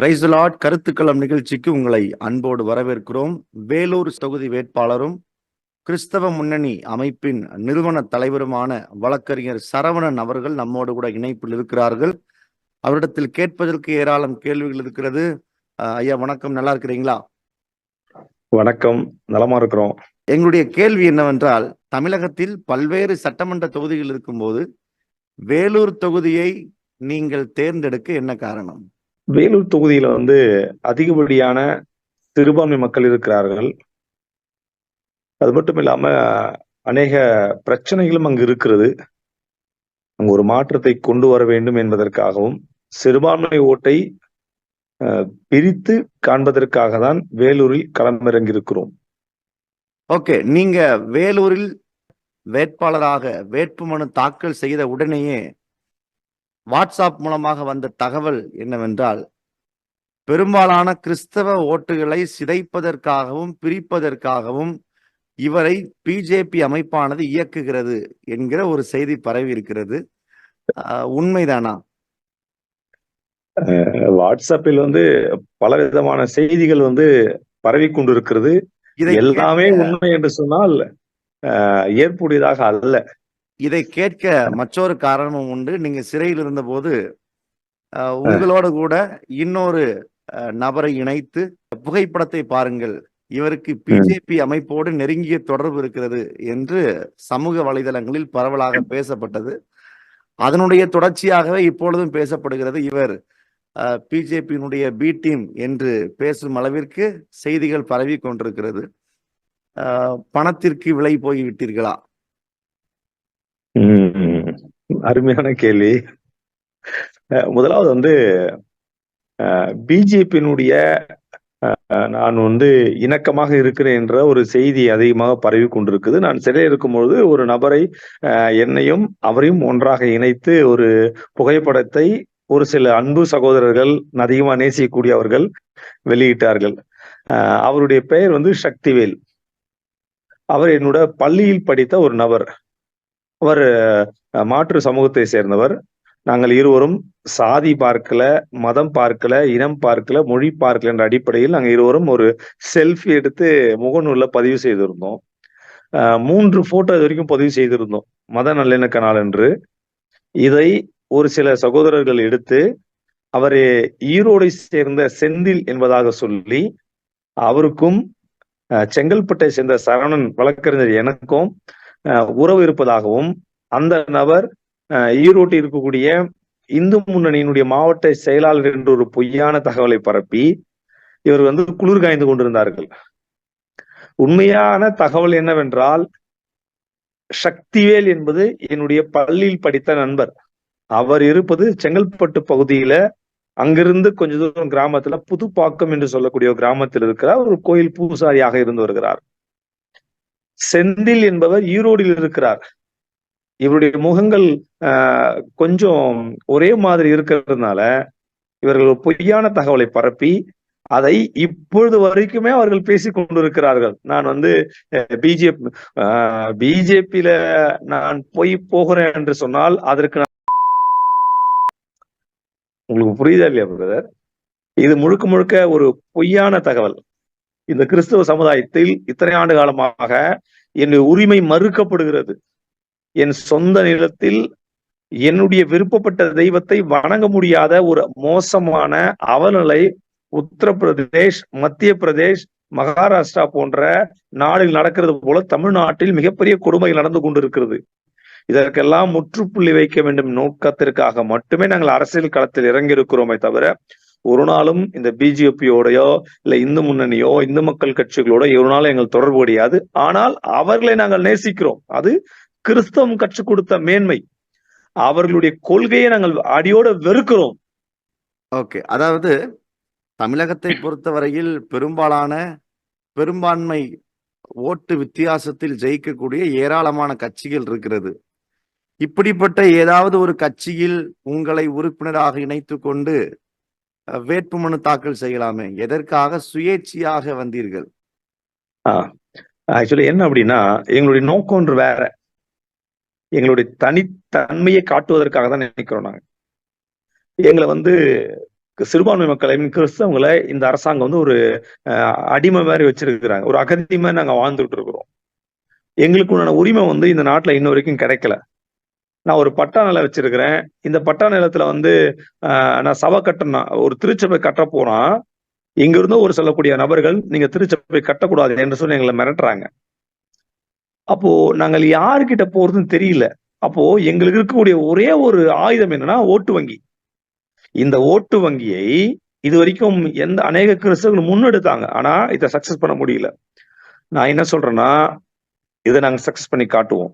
Price Lord கருத்துக்களம் நிகழ்ச்சிக்கு உங்களை அன்போடு வரவேற்கிறோம். வேலூர் தொகுதி வேட்பாளரும் கிறிஸ்தவ முன்னணி அமைப்பின் நிறுவன தலைவருமான வழக்கறிஞர் சரவணன் அவர்கள் நம்மோடு கூட இணைப்பில் இருக்கிறார்கள். அவரிடத்தில் கேட்பதற்கு ஏராளம் கேள்விகள் இருக்கிறது. ஐயா வணக்கம். நல்லா இருக்கிறீங்களா? வணக்கம். நலமா இருக்கிறோம். எங்களுடைய கேள்வி என்னவென்றால் தமிழகத்தில் பல்வேறு சட்டமன்ற தொகுதிகள் இருக்கும்போது வேலூர் தொகுதியை நீங்கள் தேர்ந்தெடுக்க என்ன காரணம்? வேலூர் தொகுதியில வந்து அதிகப்படியான சிறுபான்மை மக்கள் இருக்கிறார்கள். அது மட்டும் இல்லாம அநேக பிரச்சனைகளும் அங்கு இருக்கிறது. அங்கு ஒரு மாற்றத்தை கொண்டு வர வேண்டும் என்பதற்காகவும் சிறுபான்மை ஓட்டை பிரித்து காண்பதற்காக தான் வேலூரில் களமிறங்கியிருக்கிறோம். ஓகே நீங்க வேலூரில் வேட்பாளராக வேட்புமனு தாக்கல் செய்த உடனேயே வாட்ஸ்அப் மூலமாக வந்த தகவல் என்னவென்றால் பெரும்பாலான கிறிஸ்தவ ஓட்டுகளை சிதைப்பதற்காகவும் பிரிப்பதற்காகவும் இவரை பிஜேபி அமைப்பானது இயக்குகிறது என்கிற ஒரு செய்தி பரவி இருக்கிறது. உண்மைதானா? வாட்ஸ்அப்பில் வந்து பல விதமான செய்திகள் வந்து பரவி கொண்டிருக்கிறது. இதை எல்லாமே உண்மை என்று சொன்னால் ஏற்புடையதாக அல்ல. இதை கேட்க மற்றொரு காரணமும் உண்டு. நீங்க சிறையில் இருந்தபோது உங்களோட கூட இன்னொரு நபரை இணைத்து புகைப்படத்தை பாருங்கள். இவருக்கு பிஜேபி அமைப்போடு நெருங்கிய தொடர்பு இருக்கிறது என்று சமூக வலைதளங்களில் பரவலாக பேசப்பட்டது. அதனுடைய தொடர்ச்சியாகவே இப்பொழுதும் பேசப்படுகிறது. இவர் பிஜேபியினுடைய பி டீம் என்று பேசும் அளவிற்கு செய்திகள் பரவி கொண்டிருக்கிறது. பணத்திற்கு விலை போய் விட்டீர்களா? அருமையான கேள்வி. அஹ் முதலாவது வந்து பிஜேபியினுடைய நான் வந்து இணக்கமாக இருக்கிறேன் என்ற ஒரு செய்தி அதிகமாக பரவி கொண்டிருக்குது. நான் சிறையில் இருக்கும்பொழுது ஒரு நபரை என்னையும் அவரையும் ஒன்றாக இணைத்து ஒரு புகைப்படத்தை ஒரு சில அன்பு சகோதரர்கள் அதிகமாக நேசிக்கக்கூடியவர்கள் வெளியிட்டார்கள். அவருடைய பெயர் வந்து சக்திவேல். அவர் என்னோட பள்ளியில் படித்த ஒரு நபர். அவர் மாற்று சமூகத்தை சேர்ந்தவர். நாங்கள் இருவரும் சாதி பார்க்கல மதம் பார்க்கல இனம் பார்க்கல மொழி பார்க்கல என்ற அடிப்படையில் நாங்கள் இருவரும் ஒரு செல்ஃபி எடுத்து முகநூல்ல பதிவு செய்திருந்தோம். அஹ், மூன்று போட்டோ இது வரைக்கும் பதிவு செய்திருந்தோம். மத நல்லிணக்க நாள் என்று இதை ஒரு சில சகோதரர்கள் எடுத்து அவர் ஈரோடை சேர்ந்த செந்தில் என்பதாக சொல்லி அவருக்கும் செங்கல்பட்டை சேர்ந்த சரவணன் வழக்கறிஞர் எனக்கும் உறவு இருப்பதாகவும் அந்த நபர் ஈரோட்டில் இருக்கக்கூடிய இந்து முன்னணியினுடைய மாவட்ட செயலாளர் என்ற ஒரு பொய்யான தகவலை பரப்பி இவர் வந்து குளிர் காய்ந்து கொண்டிருந்தார்கள். உண்மையான தகவல் என்னவென்றால் சக்திவேல் என்பது என்னுடைய பள்ளியில் படித்த நண்பர். அவர் இருப்பது செங்கல்பட்டு பகுதியில அங்கிருந்து கொஞ்ச தூரம் கிராமத்துல புதுப்பாக்கம் என்று சொல்லக்கூடிய ஒரு கிராமத்தில் இருக்கிறார் ஒரு கோயில் பூசாரியாக இருந்து வருகிறார். செந்தில் என்பவர் ஈரோடில் இருக்கிறார். இவருடைய முகங்கள் ஆஹ், கொஞ்சம் ஒரே மாதிரி இருக்கிறதுனால இவர்கள் பொய்யான தகவலை பரப்பி அதை இப்பொழுது வரைக்குமே அவர்கள் பேசிக் கொண்டிருக்கிறார்கள். நான் வந்து பிஜேபி பிஜேபியில நான் போய் போகிறேன் என்று சொன்னால் அதற்கு நான் உங்களுக்கு புரியுதா இல்லையா பிரதர்? இது முழுக்க முழுக்க ஒரு பொய்யான தகவல். இந்த கிறிஸ்தவ சமுதாயத்தில் இத்தனை ஆண்டு காலமாக என் உரிமை மறுக்கப்படுகிறது. என் சொந்த நிலத்தில் என்னுடைய விருப்பப்பட்ட தெய்வத்தை வணங்க முடியாத ஒரு மோசமான அவநிலை உத்தரப்பிரதேஷ் மத்திய பிரதேஷ் மகாராஷ்டிரா போன்ற நாடுகள் நடக்கிறது போல தமிழ்நாட்டில் மிகப்பெரிய கொடுமை நடந்து கொண்டிருக்கிறது. இதற்கெல்லாம் முற்றுப்புள்ளி வைக்க வேண்டும் நோக்கத்திற்காக மட்டுமே நாங்கள் அரசியல் களத்தில் இறங்கி இருக்கிறோமே தவிர ஒரு நாளும் இந்த பிஜேபியோடையோ இல்ல இந்து முன்னணியோ இந்து மக்கள் கட்சிகளோட ஒரு நாளும் எங்கள் தொடர்பு கிடையாது. ஆனால் அவர்களை நாங்கள் நேசிக்கிறோம். அது கிறிஸ்தவம் கற்றுக் கொடுத்த மேன்மை. அவர்களுடைய கொள்கையை நாங்கள் அடியோட வெறுக்கிறோம். ஓகே. அதாவது தமிழகத்தை பொறுத்தவரையில் பெரும்பாலான பெரும்பான்மை ஓட்டு வித்தியாசத்தில் ஜெயிக்கக்கூடிய ஏராளமான கட்சிகள் இருக்கிறது. இப்படிப்பட்ட ஏதாவது ஒரு கட்சியில் உங்களை உறுப்பினராக இணைத்து கொண்டு வேட்புமனு தாக்கல் செய்யலாமே. எதற்காக சுயேட்சையாக வந்தீர்கள்? ஆக்சுவலி என்ன அப்படின்னா எங்களுடைய நோக்கம் ஒன்று வேற. எங்களுடைய தனித்தன்மையை காட்டுவதற்காக தான் நினைக்கிறோம் நாங்க. எங்களை வந்து சிறுபான்மை மக்களை மீன் கிறிஸ்தவங்களை இந்த அரசாங்கம் வந்து ஒரு அஹ், அடிமை மாதிரி வச்சிருக்கிறாங்க. ஒரு அகதி மாதிரி நாங்க வாழ்ந்துட்டு இருக்கிறோம். எங்களுக்கு உண்டான உரிமை வந்து இந்த நாட்டுல இன்ன வரைக்கும் கிடைக்கல. நான் ஒரு பட்டா நிலம் வச்சிருக்கிறேன். இந்த பட்டா நிலத்துல வந்து ஆஹ், நான் சபை கட்டணும் ஒரு திருச்சபை கட்ட போனா இங்க இருந்து ஒரு சொல்லக்கூடிய நபர்கள் நீங்க திருச்சபை கட்டக்கூடாது என்று சொல்லி எங்களை மிரட்டுறாங்க. அப்போ நாங்கள் யாருக்கிட்ட போறதுன்னு தெரியல. அப்போ எங்களுக்கு இருக்கக்கூடிய ஒரே ஒரு ஆயுதம் என்னன்னா ஓட்டு வங்கி. இந்த ஓட்டு வங்கியை இது வரைக்கும் எந்த அநேக கிறிஸ்தவர்கள் முன்னெடுத்தாங்க. ஆனா இதை சக்சஸ் பண்ண முடியல. நான் என்ன சொல்றேன்னா இதை நாங்க சக்சஸ் பண்ணி காட்டுவோம்.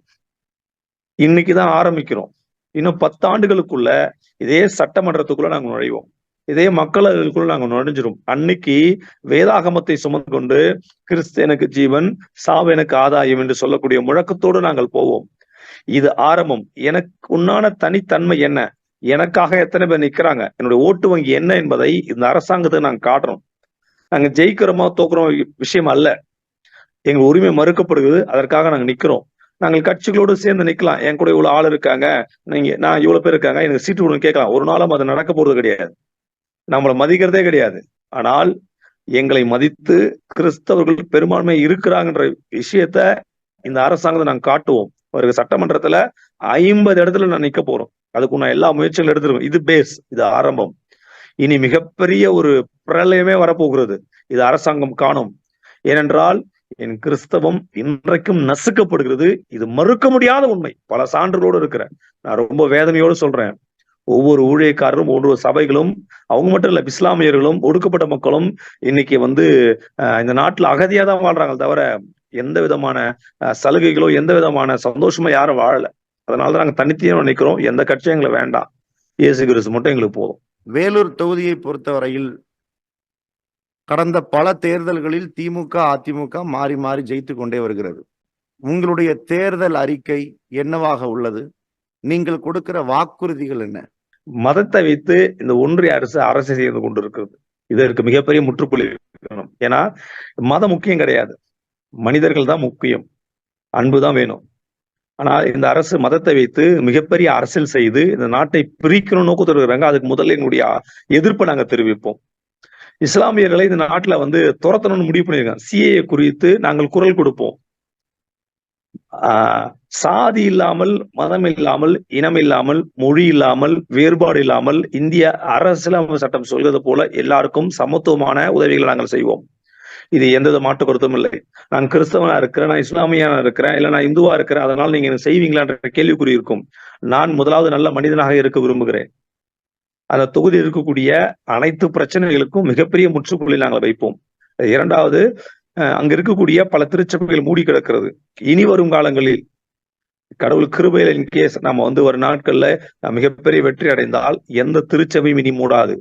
இன்னைக்கு தான் ஆரம்பிக்கிறோம். இன்னும் பத்து ஆண்டுகளுக்குள்ள இதே சட்டமன்றத்துக்குள்ள நாங்கள் நுழைவோம். இதே மக்களுக்குள்ள நாங்கள் நுழைஞ்சிரும். அன்னைக்கு வேதாகமத்தை சுமந்து கொண்டு கிறிஸ்து எனக்கு ஜீவன் சாவு எனக்கு ஆதாயம் என்று சொல்லக்கூடிய முழக்கத்தோடு நாங்கள் போவோம். இது ஆரம்பம். எனக்கு உண்டான தனித்தன்மை என்ன? எனக்காக எத்தனை பேர் நிக்கிறாங்க? என்னுடைய ஓட்டு வங்கி என்ன என்பதை இந்த அரசாங்கத்தை நாங்க காட்டுறோம் நாங்க ஜெயிக்கிறோமா தோக்குறோம் விஷயம் அல்ல. எங்க உரிமை மறுக்கப்படுகிறது. அதற்காக நாங்க நிக்கிறோம். நாங்கள் கட்சிகளோடு சேர்ந்து நிக்கலாம். என் கூட இவ்வளவு ஆள் இருக்காங்க. நீங்க நான் இவ்வளவு பேர் இருக்காங்க. எனக்கு சீட்டு கொடுங்க கேட்கலாம். ஒரு நாளும் அது நடக்க போறது கிடையாது. நம்மளை மதிக்கிறதே கிடையாது. ஆனால் எங்களை மதித்து கிறிஸ்தவர்கள் பெரும்பான்மை இருக்கிறாங்கன்ற விஷயத்த இந்த அரசாங்கத்தை நாங்கள் காட்டுவோம். ஒரு சட்டமன்றத்துல ஐம்பது இடத்துல நான் நிக்க போறோம். அதுக்கு நான் எல்லா முயற்சிகளும் எடுத்துருக்கோம் இது பேஸ் இது ஆரம்பம். இனி மிகப்பெரிய ஒரு பிரளயமே வரப்போகிறது. இது அரசாங்கம் காணும். ஏனென்றால் என் கிறிஸ்தவம் இன்றைக்கும் நசுக்கப்படுகிறது. இது மறுக்க முடியாத உண்மை. பல சான்றுகளோடு இருக்கிறேன். நான் ரொம்ப வேதனையோடு சொல்றேன். ஒவ்வொரு ஊழியக்காரரும் ஒவ்வொரு சபைகளும் அவங்க மட்டும் இல்ல இஸ்லாமியர்களும் ஒடுக்கப்பட்ட மக்களும் இன்னைக்கு வந்து இந்த நாட்டுல அகதியா தான் வாழ்றாங்க தவிர எந்த விதமான சலுகைகளோ எந்த விதமான சந்தோஷமா யாரும் வாழல. அதனாலதான் நாங்க தனித்தையும் நினைக்கிறோம். எந்த கட்சியும் எங்களை வேண்டாம். இயேசு கிறிஸ்து மட்டும் எங்களுக்கு போதும். வேலூர் தொகுதியை பொறுத்தவரையில் கடந்த பல தேர்தல்களில் திமுக அதிமுக மாறி மாறி ஜெயித்து கொண்டே வருகிறது. உங்களுடைய தேர்தல் அறிக்கை என்னவாக உள்ளது? நீங்கள் கொடுக்கிற வாக்குறுதிகள் என்ன? மதத்தை வைத்து இந்த ஒன்றிய அரசு அரசு செய்து கொண்டிருக்கிறது. இதற்கு மிகப்பெரிய முற்றுப்புள்ளி வைக்கணும் ஏன்னா மதம் முக்கியம் கிடையாது. மனிதர்கள் தான் முக்கியம். அன்பு தான் வேணும். ஆனால் இந்த அரசு மதத்தை வைத்து மிகப்பெரிய அரசியல் செய்து இந்த நாட்டை பிரிக்கணும் நோக்கத்தில் இருக்கிறாங்க. அதுக்கு முதல்ல எங்களுடைய எதிர்ப்பை நாங்க தெரிவிப்போம். இஸ்லாமியர்களை இந்த நாட்டுல வந்து துரத்தணும்னு முடிவு பண்ணியிருக்காங்க. சிஏ குறித்து நாங்கள் குரல் கொடுப்போம். ஆஹ் சாதி இல்லாமல் மதம் இல்லாமல் இனம் இல்லாமல் மொழி இல்லாமல் வேறுபாடு இல்லாமல் இந்திய அரசியலமைப்பு சட்டம் சொல்வது போல எல்லாருக்கும் சமத்துவமான உதவிகளை நாங்கள் செய்வோம். இது எந்தவித மாட்டு கருத்தும் இல்லை. நான் கிறிஸ்தவனா இருக்கிறேன் நான் இஸ்லாமியனா இருக்கிறேன் இல்ல நான் இந்துவா இருக்கிறேன் அதனால நீங்க செய்வீங்களான்ற கேள்விக்குறி இருக்கும். நான் முதலாவது நல்ல மனிதனாக இருக்க விரும்புகிறேன். அந்த தொகுதியில் இருக்கக்கூடிய அனைத்து பிரச்சனைகளுக்கும் மிகப்பெரிய முற்றுப்புள்ளி நாங்கள் வைப்போம். இரண்டாவது அஹ் அங்க இருக்கக்கூடிய பல திருச்சபைகள் மூடி கிடக்கிறது. இனி வரும் காலங்களில் கடவுள் கிருபையில் கேஸ் நம்ம வந்து ஒரு நாட்கள்ல மிகப்பெரிய வெற்றி அடைந்தால் எந்த திருச்சபையும் இனி மூடாது.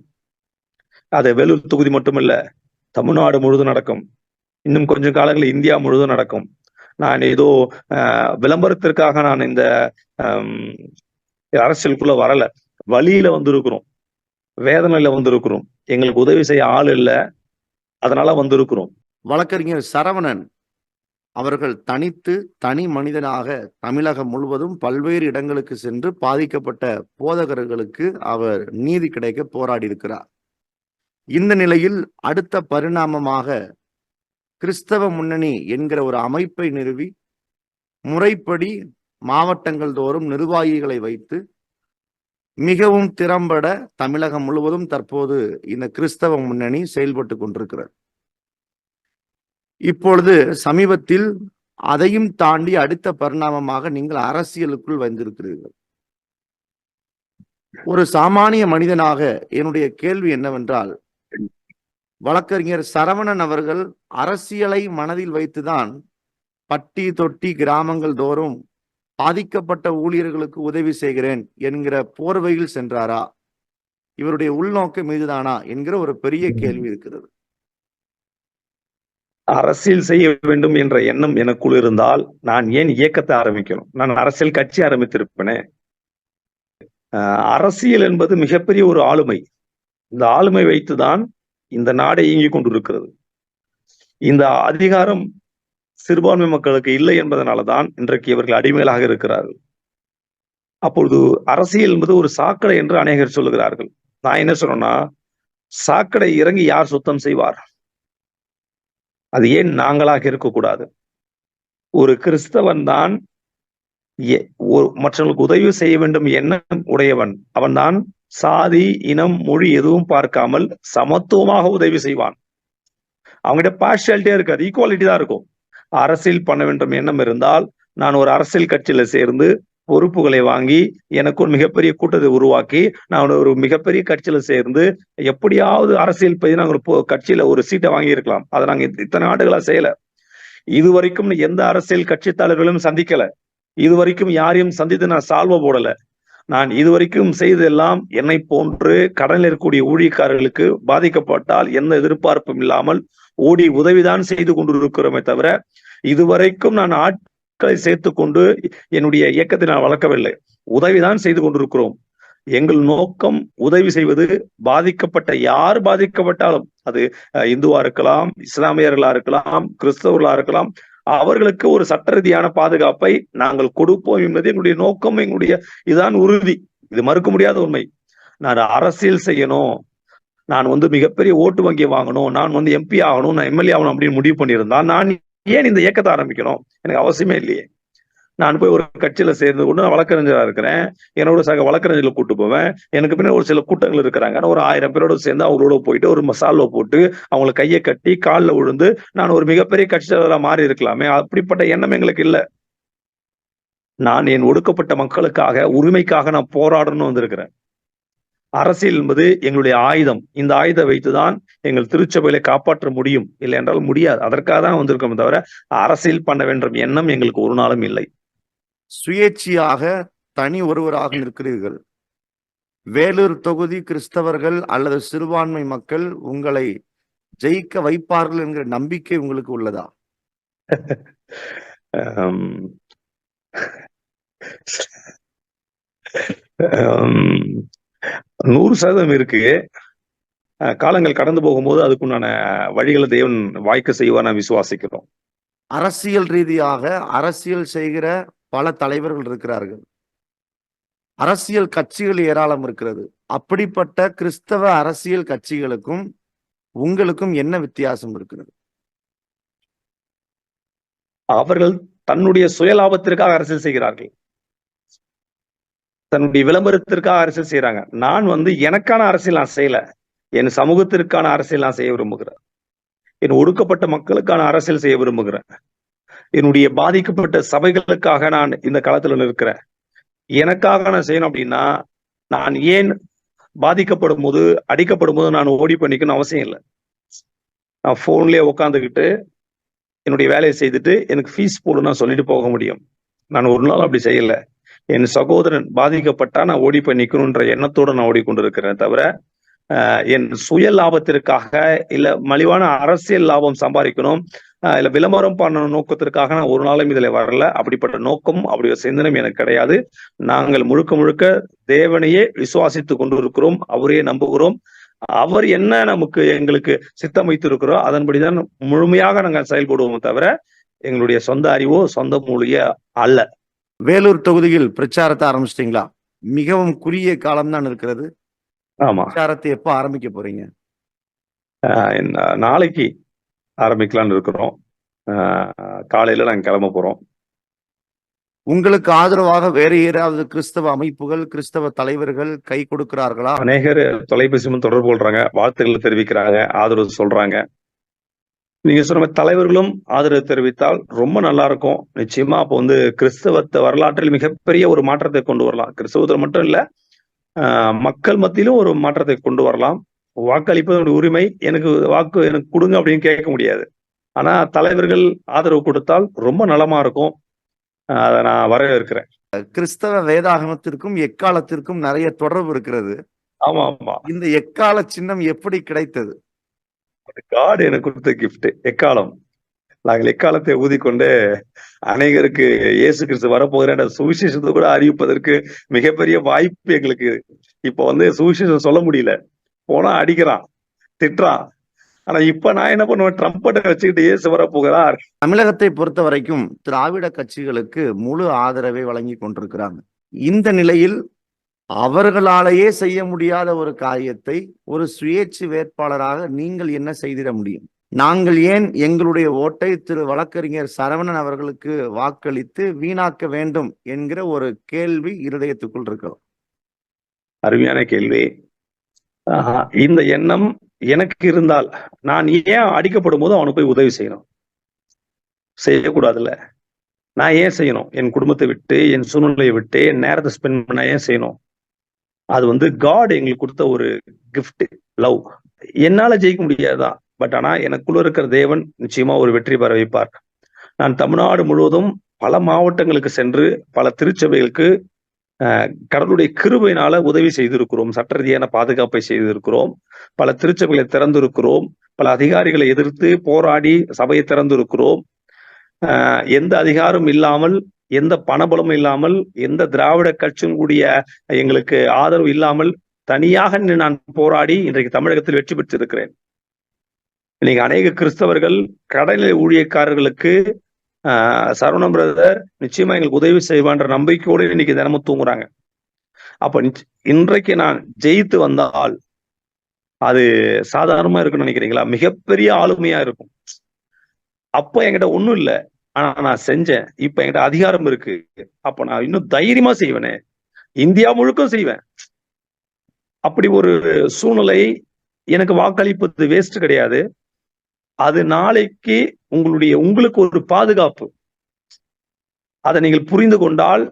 அது வேலூர் தொகுதி மட்டுமல்ல தமிழ்நாடு முழுதும் நடக்கும். இன்னும் கொஞ்சம் காலங்களில் இந்தியா முழுதும் நடக்கும். நான் ஏதோ விளம்பரத்திற்காக நான் இந்த ஹம், அரசியலுக்குள்ள வரல. வழியில வந்திருக்கிறோம். வேதனையில வந்திருக்கிறோம். எங்களுக்கு உதவி செய்ய ஆள் இல்லை. அதனால வந்திருக்கிறோம். வழக்கறிஞர் சரவணன் அவர்கள் தனித்து தனி மனிதனாக தமிழகம் முழுவதும் பல்வேறு இடங்களுக்கு சென்று பாதிக்கப்பட்ட போதகர்களுக்கு அவர் நீதி கிடைக்க போராடி இருக்கிறார் இந்த நிலையில் அடுத்த பரிணாமமாக கிறிஸ்தவ முன்னணி என்கிற ஒரு அமைப்பை நிறுவி முறைப்படி மாவட்டங்கள் தோறும் நிர்வாகிகளை வைத்து மிகவும் திறம்பட தமிழகம் முழுவதும் தற்போது இந்த கிறிஸ்தவ முன்னணி செயல்பட்டு கொண்டிருக்கிறது. இப்பொழுது சமீபத்தில் அதையும் தாண்டி அடுத்த பரிணாமமாக நீங்கள் அரசியலுக்குள் வந்திருக்கிறீர்கள். ஒரு சாமானிய மனிதனாக என்னுடைய கேள்வி என்னவென்றால் வழக்கறிஞர் சரவணன் அவர்கள் அரசியலை மனதில் வைத்துதான் பட்டி தொட்டி கிராமங்கள் தோறும் பாதிக்கப்பட்ட ஊழியர்களுக்கு உதவி செய்கிறேன் என்கிற போர்வையில் சென்றாரா? இவருடைய உள்நோக்கம் இதுதானா என்கிற ஒரு பெரிய கேள்வி இருக்கிறது. அரசியல் செய்ய வேண்டும் என்ற எண்ணம் எனக்குள் இருந்தால் நான் ஏன் இயக்கத்தை ஆரம்பிக்கணும்? நான் அரசியல் கட்சி ஆரம்பித்திருப்பேனே. அரசியல் என்பது மிகப்பெரிய ஒரு ஆளுமை. இந்த ஆளுமை வைத்துதான் இந்த நாடே இயங்கிக் கொண்டிருக்கிறது. இந்த அதிகாரம் சிறுபான்மை மக்களுக்கு இல்லை என்பதனாலதான் இன்றைக்கு இவர்கள் அடிமைகளாக இருக்கிறார்கள். அப்பொழுது அரசியல் என்பது ஒரு சாக்கடை என்று அநேகர் சொல்லுகிறார்கள். நான் என்ன சொல்றேன்னா சாக்கடை இறங்கி யார் சுத்தம் செய்வார்? அது ஏன் நாங்களாக இருக்கக்கூடாது? ஒரு கிறிஸ்தவன் தான் எ- ஒரு- மற்றவங்களுக்கு உதவி செய்ய வேண்டும் எண்ணம் உடையவன். அவன்தான் சாதி இனம் மொழி எதுவும் பார்க்காமல் சமத்துவமாக உதவி செய்வான். அவங்ககிட்ட பார்ஷியாலிட்டியா இருக்காது ஈக்குவாலிட்டி தான் இருக்கும். அரசியல் பண்ண வேண்டும் எண்ணம் இருந்தால் நான் ஒரு அரசியல் கட்சியில சேர்ந்து பொறுப்புகளை வாங்கி எனக்கு ஒரு மிகப்பெரிய கூட்டத்தை உருவாக்கி நான் ஒரு மிகப்பெரிய கட்சியில சேர்ந்து எப்படியாவது அரசியல் பதி நாங்கள் ஒரு கட்சியில ஒரு சீட்டை வாங்கி இருக்கலாம் அதை நாங்க இத்தனை ஆண்டுகளா செய்யல. இதுவரைக்கும் எந்த அரசியல் கட்சி தலைவர்களும் சந்திக்கல. இதுவரைக்கும் யாரையும் சந்தித்து நான் சால்வ போடல. நான் இதுவரைக்கும் செய்ததெல்லாம் என்னை போன்று கடனில் இருக்கக்கூடிய ஊழியக்காரர்களுக்கு பாதிக்கப்பட்டால் எந்த எதிர்பார்ப்பும் இல்லாமல் ஓடி உதவிதான் செய்து கொண்டிருக்கிறோமே தவிர இதுவரைக்கும் நான் ஆட்களை சேர்த்து கொண்டு என்னுடைய இயக்கத்தை நான் வளர்க்கவில்லை. உதவிதான் செய்து கொண்டிருக்கிறோம். எங்கள் நோக்கம் உதவி செய்வது பாதிக்கப்பட்ட யார் பாதிக்கப்பட்டாலும் அது இந்துவா இருக்கலாம் இஸ்லாமியர்களா இருக்கலாம் கிறிஸ்தவர்களா இருக்கலாம் அவர்களுக்கு ஒரு சட்ட ரீதியான பாதுகாப்பை நாங்கள் கொடுப்போம் என்பது எங்களுடைய நோக்கம் எங்களுடைய இதுதான் உறுதி. இது மறுக்க முடியாத உண்மை. நான் அரசியல் செய்யணும். நான் வந்து மிகப்பெரிய ஓட்டு வங்கி வாங்கணும். நான் வந்து எம்பி ஆகணும். நான் எம்எல்ஏ ஆகணும் அப்படின்னு முடிவு பண்ணியிருந்தா நான் ஏன் இந்த இயக்கத்தை ஆரம்பிக்கணும்? எனக்கு அவசியமே இல்லையே. நான் போய் ஒரு கட்சியில சேர்ந்து கொண்டு நான் வழக்கறிஞரா இருக்கிறேன். என்னோட சக வழக்கறிஞர்களை கூட்டு போவேன். எனக்கு பின்னாடி ஒரு சில கூட்டங்கள் இருக்கிறாங்க. நான் ஒரு ஆயிரம் பேரோட சேர்ந்து அவங்களோட போயிட்டு ஒரு மசாலோ போட்டு அவங்கள கையை கட்டி காலில் விழுந்து நான் ஒரு மிகப்பெரிய கட்சி தலைவராக மாறி இருக்கலாமே. அப்படிப்பட்ட எண்ணம் எங்களுக்கு இல்லை. நான் என் ஒடுக்கப்பட்ட மக்களுக்காக உரிமைக்காக நான் போராடணும்னு வந்திருக்கிறேன். அரசியல் என்பது எங்களுடைய ஆயுதம். இந்த ஆயுதம் வைத்துதான் எங்கள் திருச்சபையில காப்பாற்ற முடியும். இல்லை என்றால் முடியாது. அதற்காக தான் வந்திருக்கோம் தவிர அரசியல் பண்ண வேண்டும் எண்ணம் எங்களுக்கு ஒரு நாளும் இல்லை. சுயேட்சையாக தனி ஒருவராக நிற்கிறீர்கள். வேலூர் தொகுதி கிறிஸ்தவர்கள் அல்லது சிறுபான்மை மக்கள் உங்களை ஜெயிக்க வைப்பார்கள் என்கிற நம்பிக்கை உங்களுக்கு உள்ளதா. நூறு சதவீதம் இருக்கு. காலங்கள் கடந்து போகும்போது அதுக்குண்டான வழிகளை தேவன் வாய்க்க செய்வார் நான் விசுவாசிக்கிறோம். அரசியல் ரீதியாக அரசியல் செய்கிற பல தலைவர்கள் இருக்கிறார்கள். அரசியல் கட்சிகள் ஏராளம் இருக்கிறது. அப்படிப்பட்ட கிறிஸ்தவ அரசியல் கட்சிகளுக்கும் உங்களுக்கும் என்ன வித்தியாசம் இருக்கிறது? அவர்கள் தன்னுடைய சுயலாபத்திற்காக அரசியல் செய்கிறார்கள். தன்னுடைய விளம்பரத்திற்காக அரசியல் செய்யறாங்க நான் வந்து எனக்கான அரசியல் நான் செய்யல. என் சமூகத்திற்கான அரசியல் நான் செய்ய விரும்புகிறேன். என் ஒடுக்கப்பட்ட மக்களுக்கான அரசியல் செய்ய விரும்புகிறேன். என்னுடைய பாதிக்கப்பட்ட சபைகளுக்காக நான் இந்த களத்துல நிற்கிறேன். எனக்காக நான் செய்யணும் அப்படின்னா நான் ஏன் பாதிக்கப்படும் போது அடிக்கப்படும் போது நான் ஓடி பண்ணிக்கணும் அவசியம் இல்லை. நான் போன்லயே உட்காந்துக்கிட்டு என்னுடைய வேலையை செய்துட்டு எனக்கு ஃபீஸ் போடணும்னு நான் சொல்லிட்டு போக முடியும். நான் ஒரு நாள் அப்படி செய்யல. என் சகோதரன் பாதிக்கப்பட்டா நான் ஓடி போய் நிக்கணும்ன்ற எண்ணத்தோட நான் ஓடிக்கொண்டிருக்கிறேன் தவிர என் சுய லாபத்திற்காக இல்ல மலிவான அரசியல் லாபம் சம்பாதிக்கணும் இல்ல விளம்பரம் பண்ண நோக்கத்திற்காக நான் ஒரு நாளும் இதுல வரல. அப்படிப்பட்ட நோக்கம் அப்படி ஒரு சிந்தனம் எனக்கு கிடையாது. நாங்கள் முழுக்க முழுக்க தேவனையே விசுவாசித்து கொண்டிருக்கிறோம் அவரையே நம்புகிறோம். அவர் என்ன நமக்கு எங்களுக்கு சித்தம் வைத்திருக்கிறோ அதன்படிதான் முழுமையாக நாங்கள் செயல்படுவோம் தவிர எங்களுடைய சொந்த அறிவோ சொந்த மூலிய அல்ல. வேலூர் தொகுதியில் பிரச்சாரத்தை ஆரம்பிச்சிட்டீங்களா? மிகவும் குறுகிய காலம்தான் இருக்கிறது. ஆமா. பிரச்சாரத்தை எப்போ ஆரம்பிக்க போறீங்க? நாளைக்கு ஆரம்பிக்கலாம்னு இருக்கிறோம். ஆஹ் காலையில நாங்க கிளம்ப போறோம். உங்களுக்கு ஆதரவாக வேற ஏதாவது கிறிஸ்தவ அமைப்புகள் கிறிஸ்தவ தலைவர்கள் கை கொடுக்கிறார்களா? அநேகர் தொலைபேசி தொடர்பு கொள்றாங்க வாழ்த்துக்களை தெரிவிக்கிறாங்க ஆதரவு சொல்றாங்க. நீங்க சொன்ன தலைவர்களும் ஆதரவு தெரிவித்தால் ரொம்ப நல்லா இருக்கும். நிச்சயமா அப்போ வந்து கிறிஸ்தவத்த வரலாற்றில் மிகப்பெரிய ஒரு மாற்றத்தை கொண்டு வரலாம். கிறிஸ்தவத்தில் மட்டும் இல்ல மக்கள் மத்தியிலும் ஒரு மாற்றத்தை கொண்டு வரலாம். வாக்களிப்பது உரிமை. எனக்கு வாக்கு எனக்கு கொடுங்க அப்படின்னு கேட்க முடியாது. ஆனா தலைவர்கள் ஆதரவு கொடுத்தால் ரொம்ப நலமா இருக்கும். அதை நான் வரவேற்கிறேன். கிறிஸ்தவ வேதாகமத்திற்கும் எக்காலத்திற்கும் நிறைய தொடர்பு இருக்கிறது. ஆமா ஆமா. இந்த எக்கால சின்னம் எப்படி கிடைத்தது? காடு எனக்கு கொடுத்த கிஃப்ட் எக்காலம்? நாங்கள் எக்காலத்தை ஊதிக்கொண்டு அநேகருக்கு இயேசு கிறிஸ்து வரப்போகிற சுவிசேஷத்தை கூட அறிவிப்பதற்கு மிகப்பெரிய வாய்ப்பு எங்களுக்கு. இப்போ வந்து சுவிசேஷம் சொல்ல முடியல. போனா அடிக்கிறான் திட்டுறான். ஆனா இப்ப நான் என்ன பண்ணுவேன்? ட்ரம்பட்டை வச்சுக்கிட்டு இயேசு வரப்போகிறார். தமிழகத்தை பொறுத்த வரைக்கும் திராவிட கட்சிகளுக்கு முழு ஆதரவை வழங்கி கொண்டிருக்கிறாங்க. இந்த நிலையில் அவர்களாலேயே செய்ய முடியாத ஒரு காரியத்தை ஒரு சுயேட்சை வேட்பாளராக நீங்கள் என்ன செய்திட முடியும்? நாங்கள் ஏன் எங்களுடைய ஓட்டை திரு வழக்கறிஞர் சரவணன் அவர்களுக்கு வாக்களித்து வீணாக்க வேண்டும் என்கிற ஒரு கேள்வி இருதயத்துக்குள் இருக்கிறோம் அருமையான கேள்வி. இந்த எண்ணம் எனக்கு இருந்தால் நான் ஏன் அடிக்கப்படும் போது அவனுக்கு போய் உதவி செய்யணும்? செய்யக்கூடாதுல்ல. நான் ஏன் செய்யணும்? என் குடும்பத்தை விட்டு என் சூழ்நிலையை விட்டு என் நேரத்தை ஸ்பெண்ட் பண்ண ஏன் செய்யணும்? அது வந்து காட் எங்களுக்கு கொடுத்த ஒரு கிஃப்ட் லவ் என்னால ஜெயிக்க முடியாதுதான். பட் ஆனா எனக்குள்ள இருக்கிற தேவன் நிச்சயமா ஒரு வெற்றி பெற வைப்பார் நான் தமிழ்நாடு முழுவதும் பல மாவட்டங்களுக்கு சென்று பல திருச்சபைகளுக்கு கடவுளுடைய கிருபையினால உதவி செய்திருக்கிறோம். சட்ட ரீதியான பாதுகாப்பை செய்திருக்கிறோம். பல திருச்சபைகளை திறந்திருக்கிறோம். பல அதிகாரிகளை எதிர்த்து போராடி சபையை திறந்திருக்கிறோம். எந்த அதிகாரம் இல்லாமல் எந்த பணபலமும் இல்லாமல் எந்த திராவிட கட்சியும் கூடிய எங்களுக்கு ஆதரவு இல்லாமல் தனியாக நின்று நான் போராடி இன்றைக்கு தமிழகத்தில் வெற்றி பெற்றிருக்கிறேன். இன்னைக்கு அநேக கிறிஸ்தவர்கள் கடநிலை ஊழியக்காரர்களுக்கு ஆஹ் சரவணம் பிரதர் நிச்சயமா எங்களுக்கு உதவி செய்வான்ற நம்பிக்கையோடு இன்னைக்கு தினமும் தூங்குறாங்க. அப்ப இன்றைக்கு நான் ஜெயித்து வந்தால் அது சாதாரணமா இருக்கும்னு நினைக்கிறீங்களா? மிகப்பெரிய ஆளுமையா இருக்கும். அப்போ என்கிட்ட ஒண்ணும் இல்ல. ஆனா நான் செஞ்சேன். இப்ப என்கிட்ட அதிகாரம் இருக்கு. அப்ப நான் இன்னும் தைரியமா செய்வேனே. இந்தியா முழுக்கும் செய்வேன். அப்படி ஒரு சூழ்நிலை எனக்கு வாக்களிப்பது வேஸ்ட் கிடையாது. அது நாளைக்கு உங்களுடைய உங்களுக்கு ஒரு பாதுகாப்பு. அதை நீங்கள் புரிந்து கொண்டால்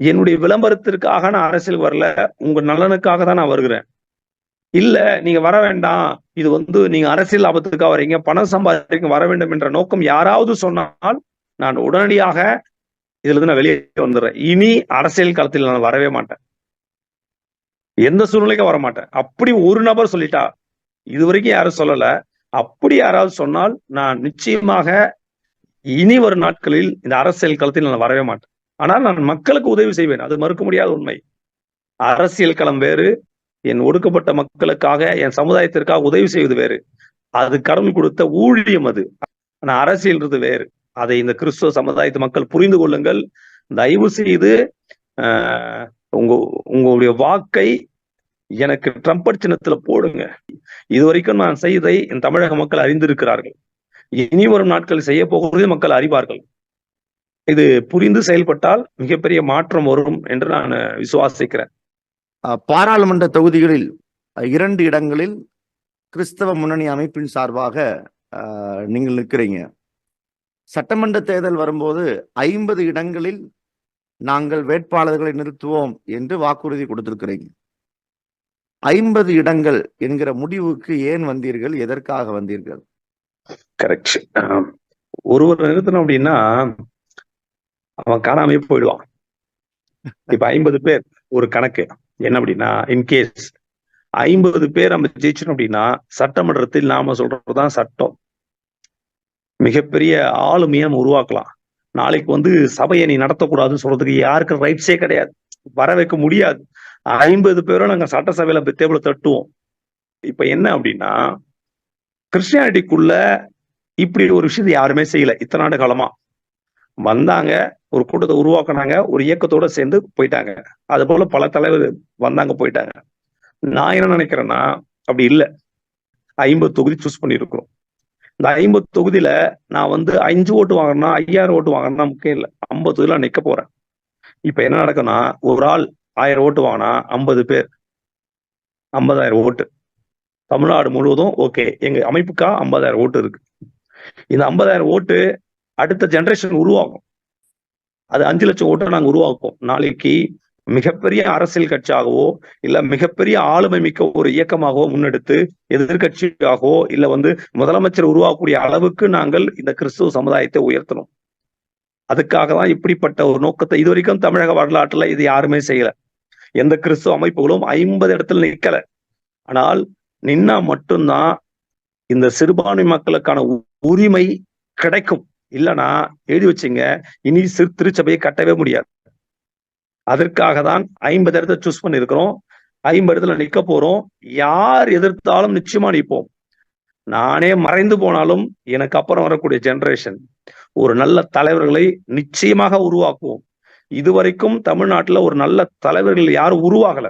என்னுடைய விளம்பரத்திற்காக நான் அரசியல் வரல. உங்க நலனுக்காக தான் நான் வருகிறேன். இல்ல நீங்க வர வேண்டாம். இது வந்து நீங்க அரசியல் லாபத்துக்காக வரீங்க பணம் சம்பாதிக்க வர வேண்டும் என்ற நோக்கம் யாராவது சொன்னால் நான் உடனடியாக இதுல இருந்து நான் வெளியே வந்துடுறேன். இனி அரசியல் களத்தில் நான் வரவே மாட்டேன். எந்த சூழ்நிலைக்கும் வர மாட்டேன். அப்படி ஒரு நபர் சொல்லிட்டா இது வரைக்கும் யாரும் சொல்லல. அப்படி யாராவது சொன்னால் நான் நிச்சயமாக இனி வரும் நாட்களில் இந்த அரசியல் களத்தில் நான் வரவே மாட்டேன். ஆனால் நான் மக்களுக்கு உதவி செய்வேன். அது மறுக்க முடியாத உண்மை. அரசியல் களம் வேறு என் ஒடுக்கப்பட்ட மக்களுக்காக என் சமுதாயத்திற்காக உதவி செய்வது வேறு. அது கடவுள் கொடுத்த ஊழியம் அது. ஆனா அரசியல்ன்றது வேறு. அதை இந்த கிறிஸ்துவ சமுதாயத்து மக்கள் புரிந்து கொள்ளுங்கள். தயவு செய்து ஆஹ் உங்க உங்களுடைய வாக்கை எனக்கு ட்ரம்பட் சின்னத்துல போடுங்க. இதுவரைக்கும் நான் செய்ததை என் தமிழக மக்கள் அறிந்திருக்கிறார்கள். இனி வரும் நாட்கள் செய்ய போகிறதை மக்கள் அறிவார்கள். இது புரிந்து செயல்பட்டால் மிகப்பெரிய மாற்றம் வரும் என்று நான் விசுவாசிக்கிறேன். பாராளுமன்ற தொகுதிகளில் இரண்டு இடங்களில் கிறிஸ்தவ முன்னணி அமைப்பின் சார்பாக நீங்கள் நிற்கிறீங்க. சட்டமன்ற தேர்தல் வரும்போது ஐம்பது இடங்களில் நாங்கள் வேட்பாளர்களை நிறுத்துவோம் என்று வாக்குறுதி கொடுத்திருக்கிறீங்க. ஐம்பது இடங்கள் என்கிற முடிவுக்கு ஏன் வந்தீர்கள்? எதற்காக வந்தீர்கள்? கரெக்ட் ஒருவர் நிறுத்தணும் அப்படின்னா அவன் காணாமே போயிடுவான். இப்ப ஐம்பது பேர் ஒரு கணக்கு. என்ன அப்படின்னா இன்கேஸ் ஐம்பது பேர் நம்ம ஜெயிச்சோம் அப்படின்னா சட்டமன்றத்தில் நாம சொல்றதுதான் சட்டம். மிகப்பெரிய ஆளுமையை நம்ம உருவாக்கலாம். நாளைக்கு வந்து சபையை நீ நடத்தக்கூடாதுன்னு சொல்றதுக்கு யாருக்கும் ரைட்ஸே கிடையாது. வர வைக்க முடியாது. ஐம்பது பேரும் நாங்க சட்டசபையில டேபிள தட்டுவோம். இப்ப என்ன அப்படின்னா கிறிஸ்டியானிட்டிக்குள்ள இப்படி ஒரு விஷயத்தை யாருமே செய்யல. இத்தனை ஆண்டு காலமா. வந்தாங்க ஒரு கூட்டத்தை உருவாக்குனாங்க ஒரு இயக்கத்தோட சேர்ந்து போயிட்டாங்க. அது போல பல தலைவர் வந்தாங்க போயிட்டாங்க. நான் என்ன நினைக்கிறேன்னா அப்படி இல்லை. ஐம்பது தொகுதி சூஸ் பண்ணியிருக்கிறோம். இந்த ஐம்பது தொகுதியில நான் வந்து அஞ்சு ஓட்டு வாங்கினா ஐயாயிரம் ஓட்டு வாங்கினா முக்கியம் இல்லை. ஐம்பது தொகுதியில நான் நிக்க போறேன். இப்ப என்ன நடக்கும்னா ஒரு ஆள் ஆயிரம் ஓட்டு வாங்கினா ஐம்பது பேர். ஐம்பதாயிரம் ஓட்டு. தமிழ்நாடு முழுவதும் ஓகே எங்க அமைப்புக்கா ஐம்பதாயிரம் ஓட்டு இருக்கு. இந்த ஐம்பதாயிரம் ஓட்டு அடுத்த ஜெனரேஷன் உருவாகும். அது அஞ்சு லட்சம் ஓட்டை நாங்க உருவாக்குவோம். நாளைக்கு மிகப்பெரிய அரசியல் கட்சியாகவோ இல்ல மிகப்பெரிய ஆளுமை மிக்க ஒரு இயக்கமாகவோ முன்னெடுத்து எதிர்கட்சியாகவோ இல்ல வந்து முதலமைச்சர் உருவாக்கக்கூடிய அளவுக்கு நாங்கள் இந்த கிறிஸ்துவ சமுதாயத்தை உயர்த்தணும். அதுக்காக தான் இப்படிப்பட்ட ஒரு நோக்கத்தை இது வரைக்கும் தமிழக வரலாற்றுல இது யாருமே செய்யல. எந்த கிறிஸ்துவ அமைப்புகளும் ஐம்பது இடத்துல நிக்கல. ஆனால் நின்னா மட்டும்தான் இந்த சிறுபான்மை மக்களுக்கான உரிமை கிடைக்கும். இல்லைன்னா எழுதி வச்சுங்க. இனி சிறு திருச்சபையை கட்டவே முடியாது. அதற்காக தான் ஐம்பது இடத்த சூஸ் பண்ணிருக்கிறோம் ஐம்பது இடத்துல நிக்க போறோம். யார் எதிர்த்தாலும் நிச்சயமா நிற்போம் நானே மறைந்து போனாலும் எனக்கு அப்புறம் வரக்கூடிய ஜெனரேஷன் ஒரு நல்ல தலைவர்களை நிச்சயமாக உருவாக்குவோம். இதுவரைக்கும் தமிழ்நாட்டுல ஒரு நல்ல தலைவர்கள் யாரும் உருவாகல.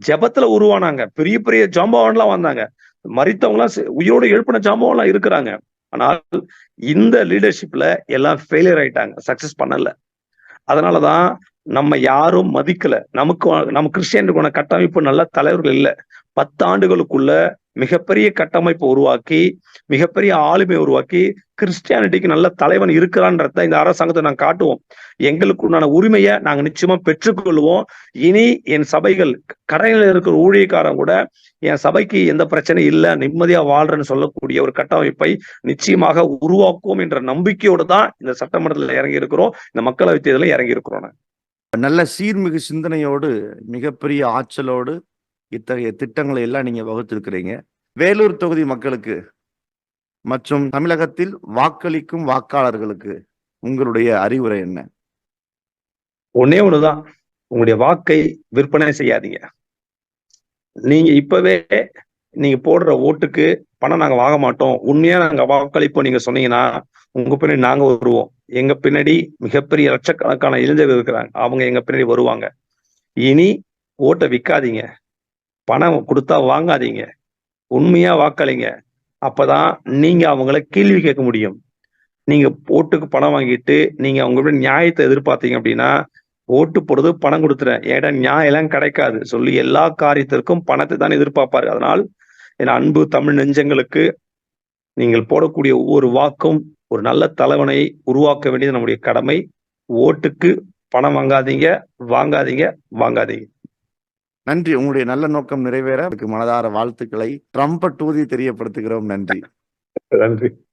ஜெபத்துல உருவானாங்க. பெரிய பெரிய ஜாம்பவான்லாம் வந்தாங்க. மறித்தவங்களாம் உயிரோடு உயிரோட எழுப்பின ஜாம்பவான்லாம் இருக்கிறாங்க. ஆனால் இந்த லீடர்ஷிப்ல எல்லாம் ஃபெயிலியர் ஆயிட்டாங்க சக்சஸ் பண்ணல. அதனாலதான் நம்ம யாரும் மதிக்கல. நமக்கு நம்ம கிறிஸ்டியனுக்கான கட்டமைப்பு நல்ல தலைவர்கள் இல்ல. பத்து ஆண்டுகளுக்குள்ள மிகப்பெரிய கட்டமைப்பை உருவாக்கி மிகப்பெரிய ஆளுமை உருவாக்கி கிறிஸ்டியானிட்டிக்கு நல்ல தலைவன் இருக்கிறான்றத இந்த அரசாங்கத்தை நாங்கள் காட்டுவோம். எங்களுக்கு உண்டான உரிமையை நாங்கள் நிச்சயமா பெற்றுக்கொள்வோம். இனி என் சபைகள் கடையில் இருக்கிற ஊழியக்காரன் கூட என் சபைக்கு எந்த பிரச்சனையும் இல்லை நிம்மதியா வாழ்றேன்னு சொல்லக்கூடிய ஒரு கட்டமைப்பை நிச்சயமாக உருவாக்குவோம் என்ற நம்பிக்கையோடு தான் இந்த சட்டமன்றத்தில் இறங்கி இருக்கிறோம். இந்த மக்களவை தேர்தலில் இறங்கி இருக்கிறோம் நல்ல சீர்மிகு சிந்தனையோடு மிகப்பெரிய ஆற்றலோடு இத்தகைய திட்டங்களை எல்லாம் நீங்க வகுத்திருக்கிறீங்க. வேலூர் தொகுதி மக்களுக்கு மற்றும் தமிழகத்தில் வாக்களிக்கும் வாக்காளர்களுக்கு உங்களுடைய அறிவுரை என்ன? ஒன்னே ஒண்ணுதான். உங்களுடைய வாக்கை விற்பனை செய்யாதீங்க. நீங்க இப்பவே நீங்க போடுற ஓட்டுக்கு பணம் நாங்க வாங்க மாட்டோம். உண்மையா நாங்க வாக்களிப்போம் நீங்க சொன்னீங்கன்னா உங்க பின்னாடி நாங்க வருவோம். எங்க பின்னாடி மிகப்பெரிய லட்சக்கணக்கான இளைஞர்கள் இருக்கிறாங்க. அவங்க எங்க பின்னாடி வருவாங்க. இனி ஓட்டை விற்காதீங்க. பணம் கொடுத்தா வாங்காதீங்க. உண்மையா வாக்களிங்க. அப்பதான் நீங்க அவங்கள கேள்வி கேட்க முடியும். நீங்க ஓட்டுக்கு பணம் வாங்கிட்டு நீங்க அவங்க நியாயத்தை எதிர்பார்த்தீங்க அப்படின்னா ஓட்டு போடுறது பணம் கொடுத்துறேன். ஏடா நியாயம் எல்லாம் கிடைக்காது. சொல்லி எல்லா காரியத்திற்கும் பணத்தை தான் எதிர்பார்ப்பாரு. அதனால் என் அன்பு தமிழ் நெஞ்சங்களுக்கு நீங்கள் போடக்கூடிய ஒவ்வொரு வாக்கும் ஒரு நல்ல தலைவனை உருவாக்க வேண்டியது நம்முடைய கடமை. ஓட்டுக்கு பணம் வாங்காதீங்க வாங்காதீங்க வாங்காதீங்க. நன்றி. உங்களுடைய நல்ல நோக்கம் நிறைவேற அதுக்கு மனதார வாழ்த்துக்களை ட்ரம்ப டூதி தெரியப்படுத்துகிறோம். நன்றி. நன்றி.